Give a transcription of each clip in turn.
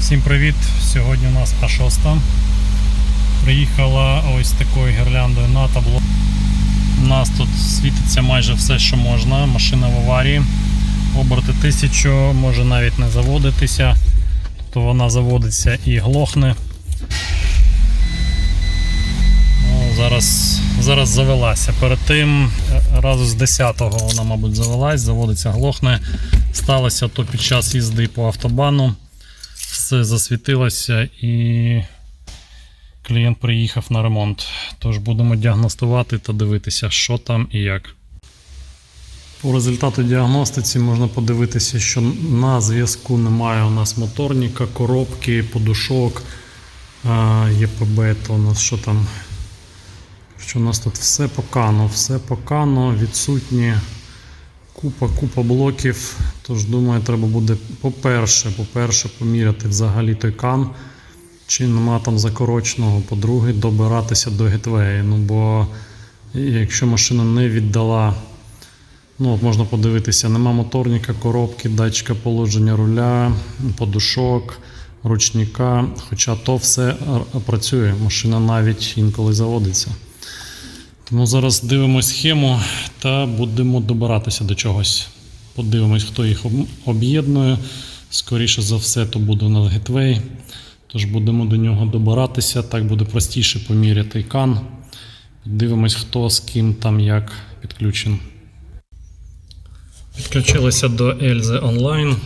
Всім привіт! Сьогодні у нас А6. Приїхала ось такою гірляндою на табло. У нас тут світиться майже все, що можна. Машина в аварії. Оберти 1000, може навіть не заводитися. То вона заводиться і глохне. Ну, зараз, зараз завелася. Перед тим е, разу з 10-го вона, мабуть, завелась, заводиться, глохне. Сталося то під час їзди по автобану все засвітилося і клієнт приїхав на ремонт. Тож будемо діагностувати та дивитися, що там і як. По результату діагностиці можна подивитися, що на зв'язку немає у нас моторника, коробки, подушок, ЄПБ, то у нас що там? Що у нас тут все покано, все покано, відсутні Купа, купа блоків. Тож думаю, треба буде, по-перше, по-перше, поміряти взагалі той кан, чи нема там закороченого, по-друге, добиратися до гетвеї. Ну бо якщо машина не віддала, ну от можна подивитися, нема моторника, коробки, датчика положення руля, подушок, ручника. Хоча то все працює, машина навіть інколи заводиться. Тому зараз дивимось схему та будемо добиратися до чогось. Подивимось, хто їх об'єднує. Скоріше за все, то буде у нас гетвей. Тож будемо до нього добиратися. Так буде простіше поміряти кан. Подивимось, хто з ким там як підключений. Підключилися до Ельзи онлайн.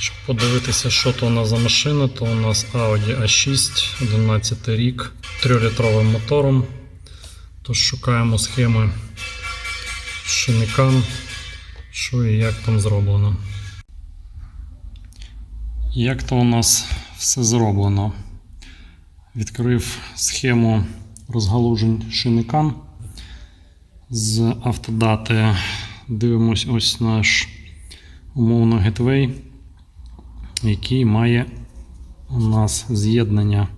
Щоб подивитися, що то у нас за машина, то у нас Audi A6, 11 рік, 3-літровим мотором. Тож шукаємо схеми шиникам, що і як там зроблено. Як то у нас все зроблено? Відкрив схему розгалужень шиникам з автодати. Дивимось ось наш умовно гетвей, який має у нас з'єднання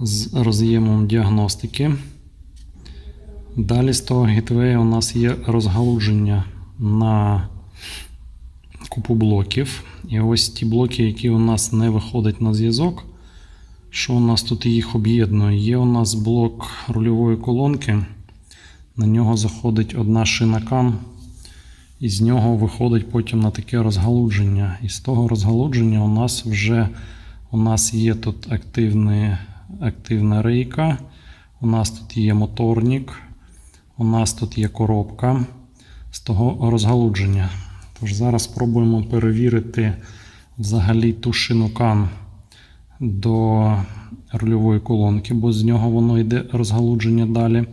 з роз'ємом діагностики. Далі з того гітвея у нас є розгалудження на купу блоків. І ось ті блоки, які у нас не виходять на зв'язок. Що у нас тут їх об'єднує? Є у нас блок рульової колонки. На нього заходить одна шина кан, і з нього виходить потім на таке розгалудження. І з того розгалудження у нас вже у нас є тут активний, активна рейка, у нас тут є моторник, у нас тут є коробка з того розгалудження. Тож зараз спробуємо перевірити взагалі ту шину кан до рульової колонки, бо з нього воно йде розгалудження далі.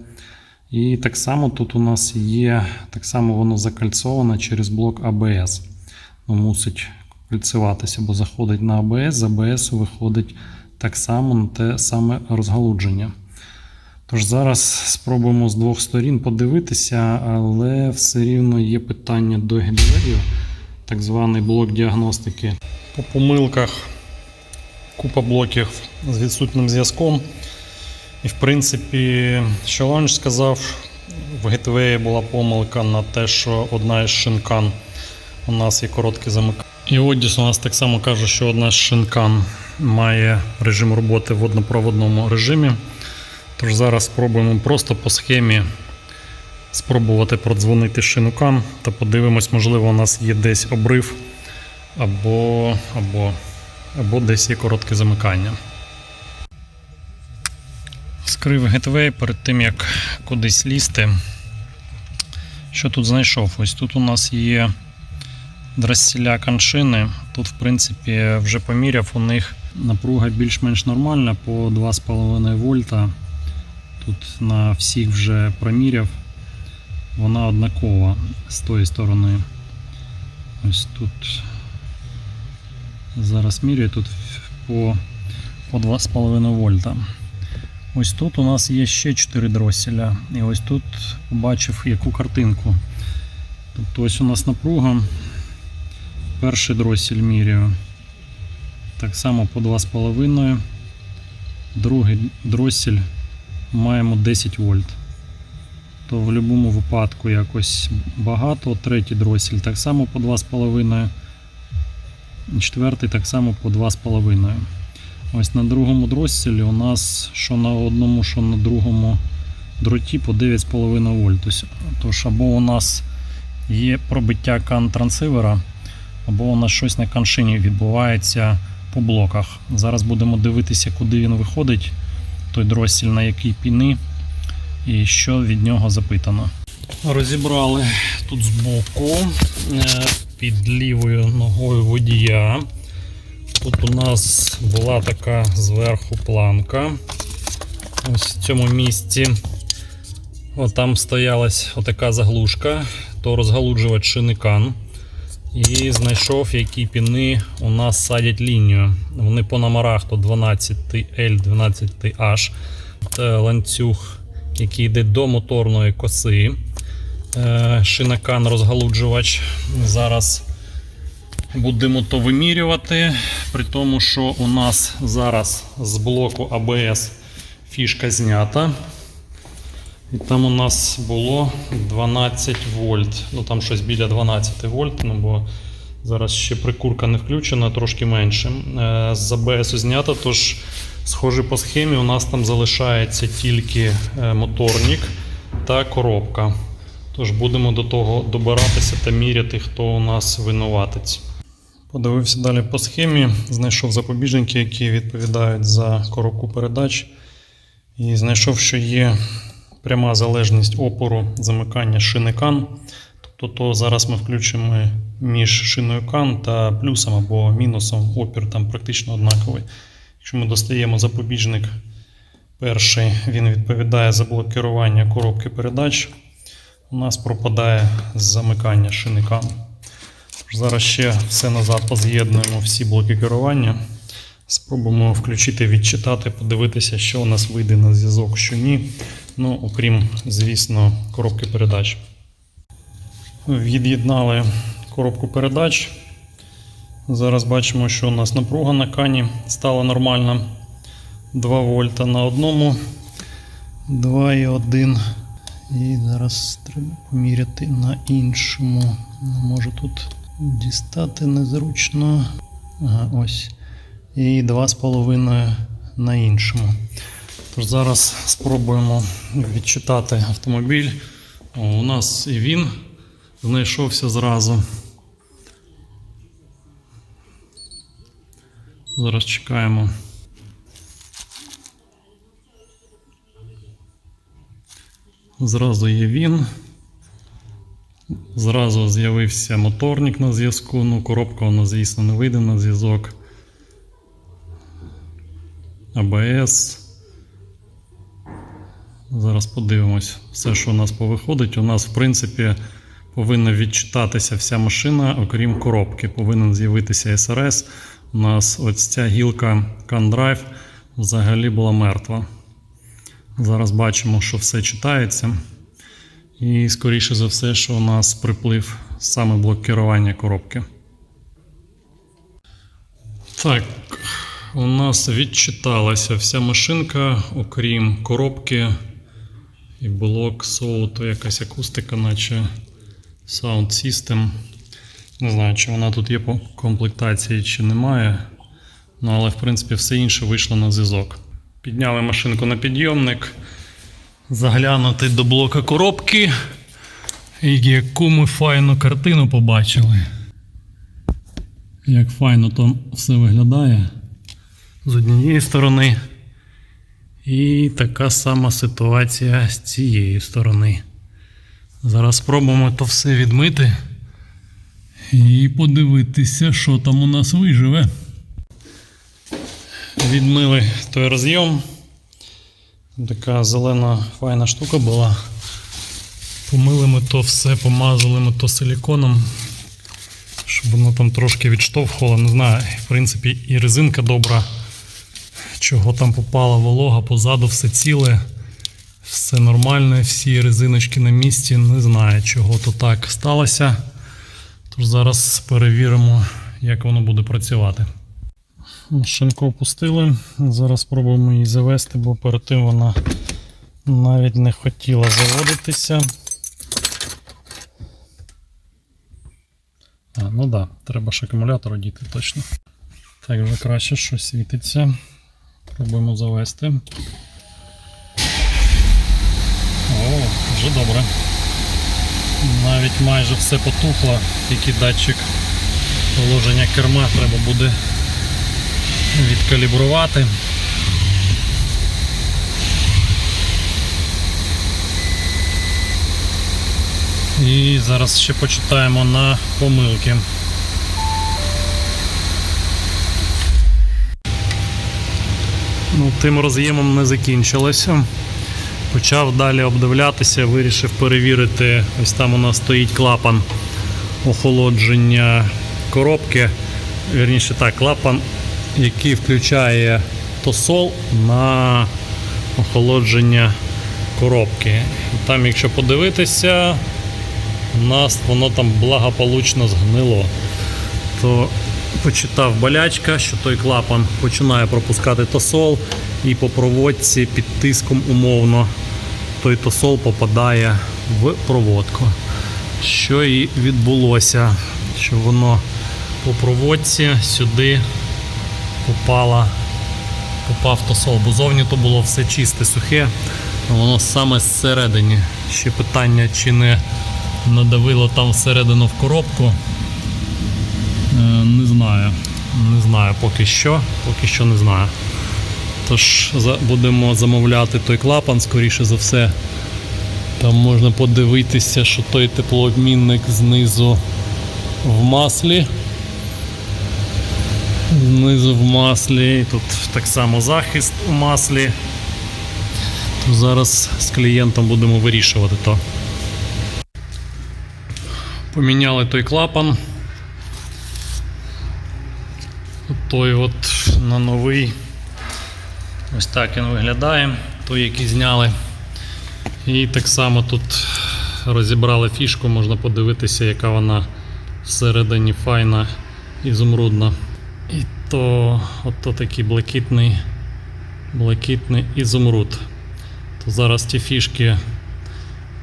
І так само тут у нас є, так само воно закальцоване через блок ABS. Ну, мусить кальцюватися, бо заходить на ABS, з ABS виходить так само на те саме розгалудження. Тож зараз спробуємо з двох сторін подивитися, але все рівно є питання до гідроверів, так званий блок діагностики. По помилках купа блоків з відсутнім зв'язком. І в принципі, що Ланч сказав, в Gateway була помилка на те, що одна із шинкан у нас є коротке замикання. І Одіс у нас так само каже, що одна з шинкан має режим роботи в однопроводному режимі. Тож зараз спробуємо просто по схемі спробувати продзвонити шинукам та подивимось, можливо, у нас є десь обрив або, або, або десь є коротке замикання. Скрив гетвей перед тим, як кудись лізти. Що тут знайшов? Ось тут у нас є дросіля каншини. Тут, в принципі, вже поміряв у них напруга більш-менш нормальна по 2,5 вольта. Тут на всіх вже проміряв. Вона однакова з тої сторони. Ось тут зараз міряю тут по, по 2,5 вольта. Ось тут у нас є ще 4 дроселя. І ось тут побачив яку картинку. Тобто ось у нас напруга. Перший дросель міряю. Так само по 2,5. Другий дросель маємо 10 вольт. То в будь-якому випадку якось багато. Третій дросель так само по 2,5. четвертий так само по 2,5. Ось на другому дросселі у нас що на одному, що на другому дроті по 9,5 вольт. Тож або у нас є пробиття кан трансивера, або у нас щось на каншині відбувається по блоках. Зараз будемо дивитися, куди він виходить, той дросіль на який піни і що від нього запитано. Розібрали тут збоку е, під лівою ногою водія. Тут у нас була така зверху планка. Ось в цьому місці. От там стоялась отака заглушка, то розгалуджувач шиникан. І знайшов, які піни у нас садять лінію. Вони по номерах то 12L, 12H. Це ланцюг, який йде до моторної коси. Е, Шинакан розгалуджувач. Зараз будемо то вимірювати. При тому, що у нас зараз з блоку ABS фішка знята. І там у нас було 12 вольт. Ну там щось біля 12 вольт, ну бо зараз ще прикурка не включена, трошки менше. Е, З ABS знято, тож, схоже по схемі, у нас там залишається тільки е, моторник та коробка. Тож будемо до того добиратися та міряти, хто у нас винуватець. Подивився далі по схемі, знайшов запобіжники, які відповідають за коробку передач. І знайшов, що є пряма залежність опору замикання шини кан. Тобто то зараз ми включимо між шиною кан та плюсом або мінусом опір там практично однаковий. Якщо ми достаємо запобіжник перший, він відповідає за блок керування коробки передач. У нас пропадає замикання шини кан. Зараз ще все назад поз'єднуємо всі блоки керування. Спробуємо включити, відчитати, подивитися, що у нас вийде на зв'язок, що ні. Ну, окрім, звісно, коробки передач. Від'єднали коробку передач. Зараз бачимо, що у нас напруга на кані стала нормальна. 2 вольта на одному, 2,1. І зараз треба поміряти на іншому. Не можу тут дістати незручно. Ага, ось. І 2,5 на іншому. Тож зараз спробуємо відчитати автомобіль. У нас і він знайшовся зразу. Зараз чекаємо. Зразу є він. Зразу з'явився моторник на зв'язку. Ну, коробка, вона, звісно, не вийде на зв'язок. АБС. Зараз подивимось. Все, що у нас повиходить. У нас, в принципі, повинна відчитатися вся машина, окрім коробки. Повинен з'явитися СРС. У нас ось ця гілка CanDrive взагалі була мертва. Зараз бачимо, що все читається. І, скоріше за все, що у нас приплив саме блок керування коробки. Так, у нас відчиталася вся машинка, окрім коробки і блок соуту, якась акустика, наче Sound System. Не знаю, чи вона тут є по комплектації, чи немає. Ну, але в принципі все інше вийшло на зв'язок. Підняли машинку на підйомник. Заглянути до блока коробки. І яку ми файну картину побачили. Як файно то все виглядає з однієї сторони. І така сама ситуація з цієї сторони. Зараз спробуємо то все відмити і подивитися, що там у нас виживе. Відмили той роз'єм. Така зелена файна штука була. Помили ми то все, помазали ми то силіконом, щоб воно там трошки відштовхувало. Не знаю, в принципі, і резинка добра. Чого там попала волога, позаду все ціле, все нормально, всі резиночки на місці. Не знаю, чого то так сталося. Тож зараз перевіримо, як воно буде працювати. Машинку опустили. Зараз спробуємо її завести, бо перед тим вона навіть не хотіла заводитися. А, ну да, треба ж акумулятор одіти точно. Так, вже краще щось світиться. Пробуємо завести. О, вже добре. Навіть майже все потухло, тільки датчик положення керма треба буде відкалібрувати. І зараз ще почитаємо на помилки. Ну, тим роз'ємом не закінчилося. Почав далі обдивлятися, вирішив перевірити. Ось там у нас стоїть клапан охолодження коробки. Вірніше так, клапан, який включає тосол на охолодження коробки. Там, якщо подивитися, у нас воно там благополучно згнило. То почитав болячка, що той клапан починає пропускати тосол, і по проводці під тиском умовно той тосол попадає в проводку. Що і відбулося, що воно по проводці сюди попало, попав тосол, бо зовні то було все чисте, сухе, а воно саме зсередині. Ще питання, чи не надавило там всередину в коробку. Е, Не знаю. Не знаю поки що. Поки що не знаю. Тож будемо замовляти той клапан, скоріше за все. Там можна подивитися, що той теплообмінник знизу в маслі. Знизу в маслі. Тут так само захист у маслі. То зараз з клієнтом будемо вирішувати то. Поміняли той клапан. Той от на новий. Ось так він виглядає. Той, який зняли. І так само тут розібрали фішку, можна подивитися, яка вона всередині файна ізумрудна. І то от такий блакитний, блакитний ізумруд. То зараз ті фішки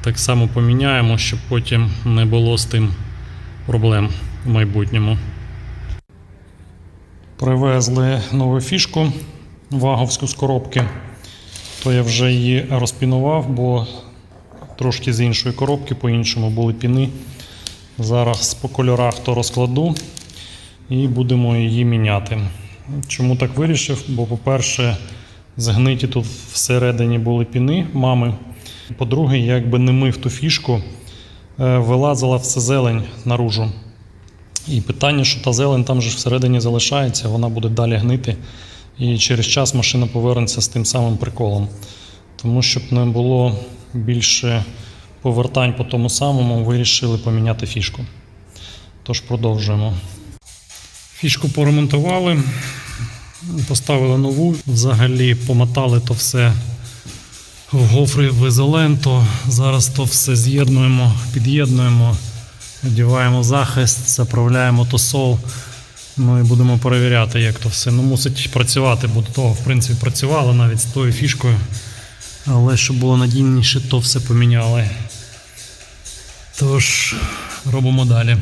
так само поміняємо, щоб потім не було з тим проблем в майбутньому. Привезли нову фішку ваговську з коробки. То я вже її розпінував, бо трошки з іншої коробки, по-іншому були піни. Зараз по кольорах то розкладу і будемо її міняти. Чому так вирішив? Бо, по-перше, згниті тут всередині були піни мами. По-друге, якби не мив ту фішку, е, вилазила все зелень наружу. І питання, що та зелень там же всередині залишається, вона буде далі гнити. І через час машина повернеться з тим самим приколом. Тому щоб не було більше повертань по тому самому, вирішили поміняти фішку. Тож продовжуємо. Фішку поремонтували, поставили нову. Взагалі помотали то все в гофри в ізоленту. Зараз то все з'єднуємо, під'єднуємо, одіваємо захист, заправляємо тосол. Ну і будемо перевіряти, як то все. Ну, мусить працювати, бо до того, в принципі, працювало навіть з тою фішкою. Але щоб було надійніше, то все поміняли. Тож, робимо далі.